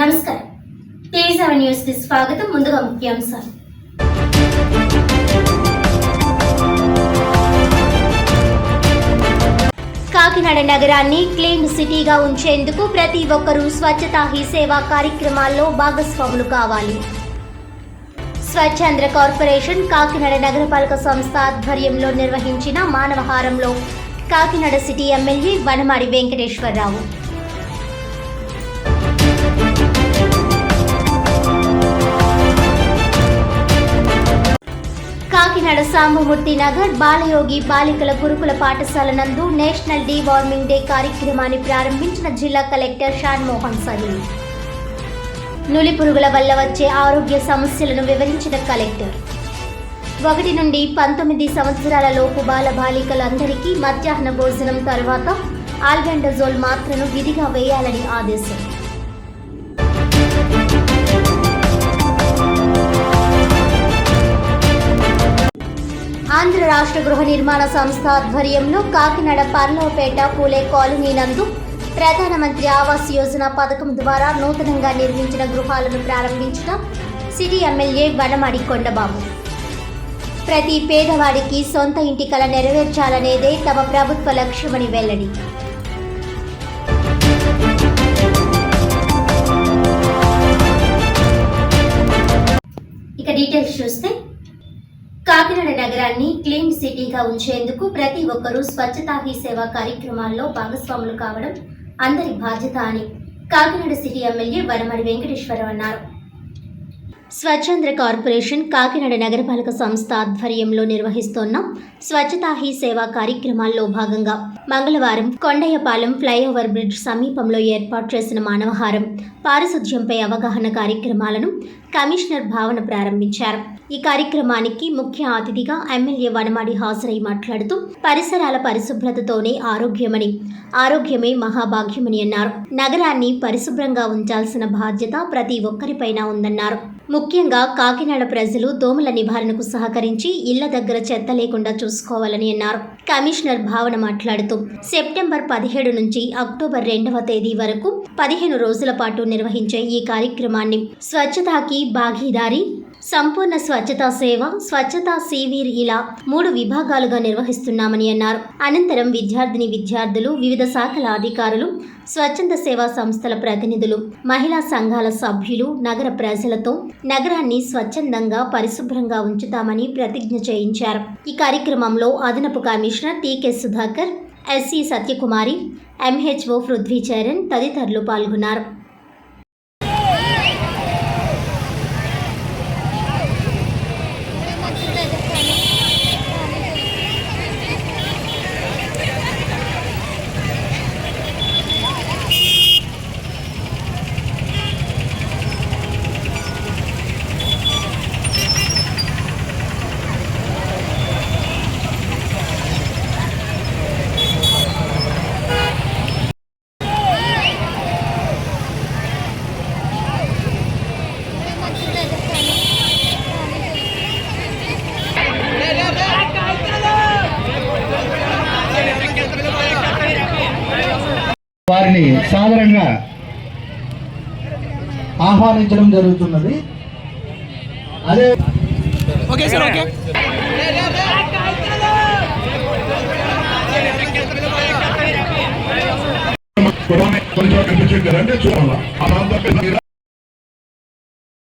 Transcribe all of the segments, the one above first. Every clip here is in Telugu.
నమస్కారం. టీవీ సెవెన్ న్యూస్కి స్వాగతం. ముందుగా ముఖ్యాంశాలు. కాకినాడ నగరాన్ని క్లీన్ సిటీగా ఉంచేందుకు ప్రతి ఒక్కరూ స్వచ్ఛతా హీ సేవా కార్యక్రమాల్లో భాగస్వాములు కావాలి. స్వచ్ఛంద్ర కార్పొరేషన్ కాకినాడ నగరపాలక సంస్థ ఆధ్వర్యంలో నిర్వహించిన మానవహారంలో కాకినాడ సిటీ ఎమ్మెల్యే వనమాడి వెంకటేశ్వరరావు. కాకినాడ సాంబమూర్తి నగర్ బాలయోగి బాలికల గురుకుల పాఠశాల నందు నేషనల్ డీ వార్మింగ్ డే కార్యక్రమాన్ని ప్రారంభించిన జిల్లా కలెక్టర్ షాన్ మోహన్ సలీం. నులి పురుగుల వల్ల వచ్చే ఆరోగ్య సమస్యలను వివరించిన కలెక్టర్. ఒకటి నుండి పంతొమ్మిది సంవత్సరాల లోపు బాల బాలికలందరికీ మధ్యాహ్న భోజనం తర్వాత ఆల్బెండజోల్ మాత్రను విధిగా వేయాలని ఆదేశం. ఆంధ్ర రాష్ట్ర గృహ నిర్మాణ సంస్థ ఆధ్వర్యంలో కాకినాడ పర్లోపేట పూలే కాలనీ నందు ప్రధానమంత్రి ఆవాస్ యోజన పథకం ద్వారా నూతనంగా నిర్మించిన గృహాలను ప్రారంభించిన సిటీ ఎమ్మెల్యే వనమడి కొండబాబు. ప్రతి పేదవాడికి సొంత ఇంటి కల నెరవేర్చాలనేదే తమ ప్రభుత్వ లక్ష్యమని వెల్లడి. ఇక డీటెయిల్స్ చూస్తే కాకినాడ నగరాన్ని క్లీన్ సిటీగా ఉంచేందుకు ప్రతి ఒక్కరూ స్వచ్ఛతా హీ సేవా కార్యక్రమాల్లో భాగస్వాములు కావడం అందరి బాధ్యత అని కాకినాడ సిటీ ఎమ్మెల్యే వనమడి వెంకటేశ్వరరావు అన్నారు. స్వచ్ఛంద్ర కార్పొరేషన్ కాకినాడ నగరపాలక సంస్థ ఆధ్వర్యంలో నిర్వహిస్తోన్న స్వచ్ఛతా హీ సేవా కార్యక్రమాల్లో భాగంగా మంగళవారం కొండయ్యపాలెం ఫ్లైఓవర్ బ్రిడ్జ్ సమీపంలో ఏర్పాటు చేసిన మానవహారం పారిశుధ్యంపై అవగాహన కార్యక్రమాలను కమిషనర్ భావన ప్రారంభించారు. ఈ కార్యక్రమానికి ముఖ్య అతిథిగా ఎమ్మెల్యే వనమాడి హాజరై మాట్లాడుతూ పరిసరాల పరిశుభ్రతతోనే ఆరోగ్యమని ఆరోగ్యమే మహాభాగ్యమని అన్నారు. నగరాన్ని పరిశుభ్రంగా ఉంచాల్సిన బాధ్యత ప్రతి ఒక్కరిపైన ఉందన్నారు. ముఖ్యంగా కాకినాడ ప్రజలు దోమల నివారణకు సహకరించి ఇళ్ళ దగ్గర చెత్త లేకుండా చూసుకోవాలని అన్నారు. కమిషనర్ భావన మాట్లాడుతూ సెప్టెంబర్ పదిహేడు నుంచి అక్టోబర్ రెండవ తేదీ వరకు పదిహేను రోజుల పాటు నిర్వహించే ఈ కార్యక్రమాన్ని స్వచ్ఛతాకి భాగీదారి సంపూర్ణ స్వచ్ఛతా సేవ స్వచ్ఛతా శిబిర్ ఇలా మూడు విభాగాలుగా నిర్వహిస్తున్నామని అన్నారు. అనంతరం విద్యార్థిని విద్యార్థులు వివిధ శాఖల అధికారులు స్వచ్ఛంద సేవా సంస్థల ప్రతినిధులు మహిళా సంఘాల సభ్యులు నగర ప్రజలతో నగరాన్ని స్వచ్ఛందంగా పరిశుభ్రంగా ఉంచుతామని ప్రతిజ్ఞ చేయించారు. ఈ కార్యక్రమంలో అదనపు commissioner TK Sudhakar SC Satyakumari MHO Prithvicharan తదితరులు పాల్గొన్నారు. వారిని సాదరంగా ఆహ్వానించడం జరుగుతున్నది. అదే ఓకే సార్ ఓకే. కొంచెం కనిపించింది అంటే చూడాలి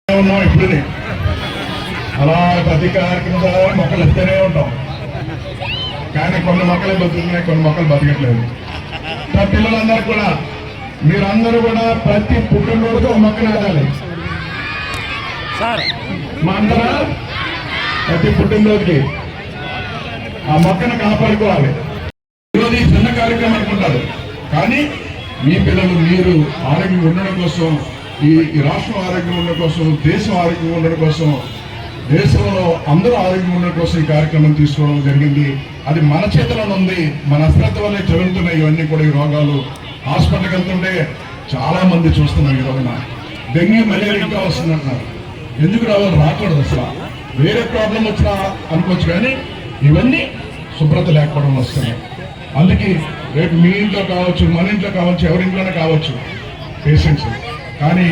ఉన్నాం ఇప్పుడునే అలా ప్రతి కార్యక్రమం మొక్కలు ఇస్తూనే ఉంటాం. కానీ కొన్ని మొక్కలు బతుకుతున్నాయి కొన్ని మొక్కలు బతకట్లేదు నా పిల్లలందరూ కూడా మీరందరూ కూడా ప్రతి పుట్టినరోజు ఒక మొక్క నాటాలి మా అందరా ప్రతి పుట్టినరోజుకి ఆ మొక్కను కాపాడుకోవాలి. ఈరోజు ఈ చిన్న కార్యక్రమం అనుకుంటారు. కానీ మీ పిల్లలు మీరు ఆరోగ్యంగా ఉండడం కోసం ఈ రాష్ట్రం ఆరోగ్యంగా ఉండడం కోసం దేశం ఆరోగ్యంగా ఉండడం కోసం దేశంలో అందరూ ఆరోగ్యం ఉండడం కోసం ఈ కార్యక్రమం తీసుకోవడం జరిగింది. అది మన చేతిలో ఉంది. మన అశ్రద్ధ వల్లే జరుగుతున్నాయి ఇవన్నీ కూడా ఈ రోగాలు హాస్పిటల్కి వెళ్తుంటే చాలా మంది చూస్తున్నాం ఈ రోజున డెంగ్యూ మలేరియా ఇంకా వస్తుందంటున్నారు. ఎందుకు రావాలి? రాకూడదు అసలు. వేరే ప్రాబ్లం వచ్చినా అనుకోవచ్చు కానీ ఇవన్నీ శుభ్రత లేకపోవడం వస్తున్నాయి. అందుకే రేపు మీ ఇంట్లో కావచ్చు మన ఇంట్లో కావచ్చు ఎవరింట్లోనే కావచ్చు పేషెంట్స్ కానీ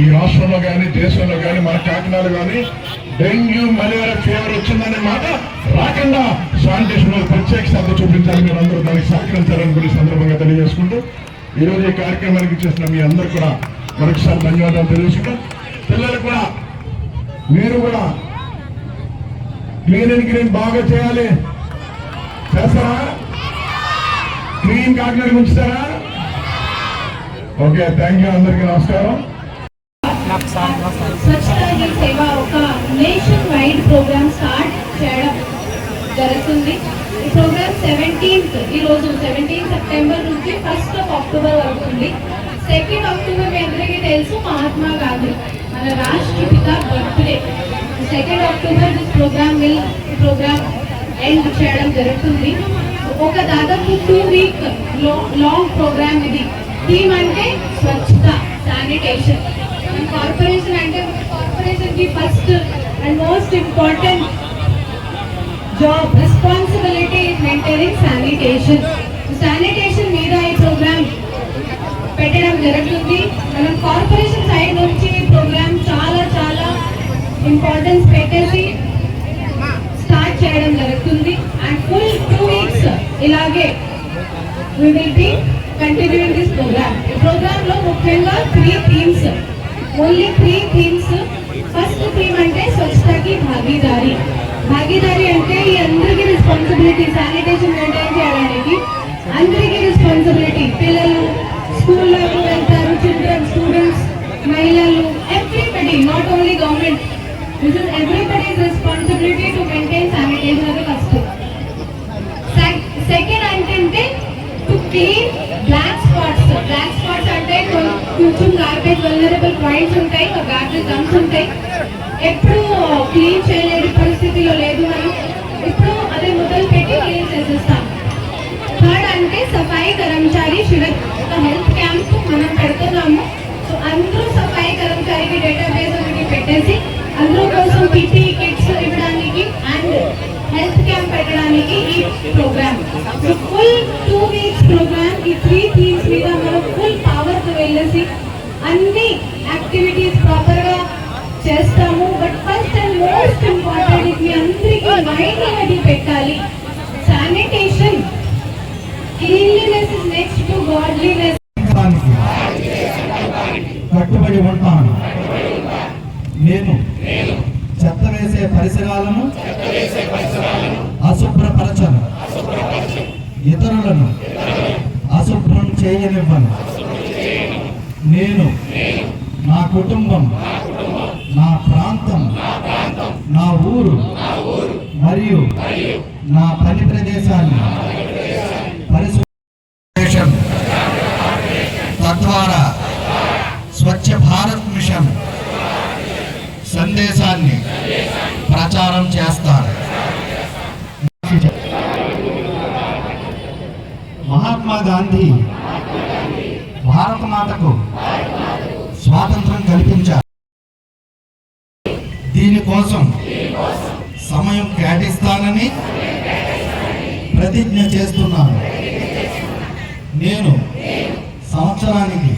ఈ రాష్ట్రంలో కానీ దేశంలో కానీ మన కాకినాడ కానీ డెంగ్యూ మలేరియా ఫీవర్ వచ్చిందనే మాట రాకుండా శానిటేషన్ ప్రత్యేక శ్రద్ధ చూపించాలి మీరు అందరూ దానికి సహకరించాలని కూడా సందర్భంగా తెలియజేసుకుంటూ ఈ రోజు ఈ కార్యక్రమానికి చేసిన మీ అందరు కూడా మరొకసారి ధన్యవాదాలు తెలియజేసుకుంటూ పిల్లలు కూడా మీరు కూడా క్లీన్ అండ్ గ్రీన్ బాగా చేయాలి. చేస్తారా? క్లీన్ కాకినాడ ఉంచుతారా ఓకే థ్యాంక్ యూ అందరికీ నమస్కారం. స్వచ్ఛతా సేవ ఒక నేషన్ వైడ్ ప్రోగ్రామ్ స్టార్ట్ చేయడం జరుగుతుంది. ఈ ప్రోగ్రామ్ సెవెంటీన్త్ ఈ రోజు సెప్టెంబర్ నుంచి ఫస్ట్ ఆఫ్ అక్టోబర్ వరకు ఉంది. సెకండ్ అక్టోబర్ మీ అందరికీ తెలుసు మహాత్మా గాంధీ మన రాష్ట్రపిత birthday. Second October this program will program end చేయడం జరుగుతుంది. ఒక దాదాపు టూ వీక్ లాంగ్ ప్రోగ్రామ్ ఇది. థీమ్ అంటే Swachhata sanitation corporation most important job responsibility maintaining sanitation sanitation మీద ఈ ప్రోగ్రామ్ పెట్టడం జరుగుతుంది. మనం కార్పొరేషన్ సైడ్ నుంచి ఈ ప్రోగ్రామ్ చాలా చాలా ఇంపార్టెన్స్ పెట్టేసి స్టార్ట్ చేయడం జరుగుతుంది. అండ్ ఫుల్ టూ వీక్స్ ఇలాగే we will be continuing this ఈ ప్రోగ్రామ్లో ముఖ్యంగా three themes only three themes first theme Bhagidari. Bhagidari అంటే ఈ అందరికీ రెస్పాన్సిబిలిటీ శానిటేషన్ మెయింటైన్ చేయడానికి అందరికీ రెస్పాన్సిబిలిటీ పిల్లలు స్కూళ్ళకు వెళ్తారు చిల్డ్రన్ స్టూడెంట్స్ మహిళలు everybody not only government this is everybody's responsibility to maintain sanitation అది ఫస్ట్ సెకండ్ ఏంటంటే to clean black spots black spots అంటే కొంచెం గార్బేజ్ వల్నరబుల్ పాయింట్స్ ఉంటాయి గార్బేజ్ డంప్స్ ఉంటాయి. ఎప్పుడు క్లీన్ చేయలేని పరిస్థితిలో లేదు మనం. ఇప్పుడు అదే మొదలు పెట్టి క్లీన్ చేసేస్తాం. థర్డ్ అంటే సఫాయి కర్మచారి శిబిర్ ఒక హెల్త్ క్యాంప్ మనం పెడుతున్నాము. సో అందరూ సఫాయి కర్మచారికి డేటాబేస్ ఒకటి పెట్టేసి అందరూ కోసం పీపీ కిట్స్ ఇవ్వడానికి అండ్ హెల్త్ క్యాంప్ పెట్టడానికి ఈ program. Full two weeks program ఈ త్రీ కట్టుబడి ఉంటాను. నేను చెత్త వేసే పరిసరాలను అశుభ్రపరచను. ఇతరులను అశుభ్రం చేయనివ్వను. నేను నా కుటుంబం నా ప్రాంతం నా ఊరు మరియు నా పని ప్రదేశాన్ని తద్వారా స్వచ్ఛ భారత్ మిషన్ సందేశాన్ని ప్రచారం చేస్తారు. మహాత్మా గాంధీ భారత మాతకు స్వాతంత్రం కల్పించారు. దీనికోసం సమయం కేటాయిస్తానని ప్రతిజ్ఞ చేస్తున్నాను. నేను సంవత్సరానికి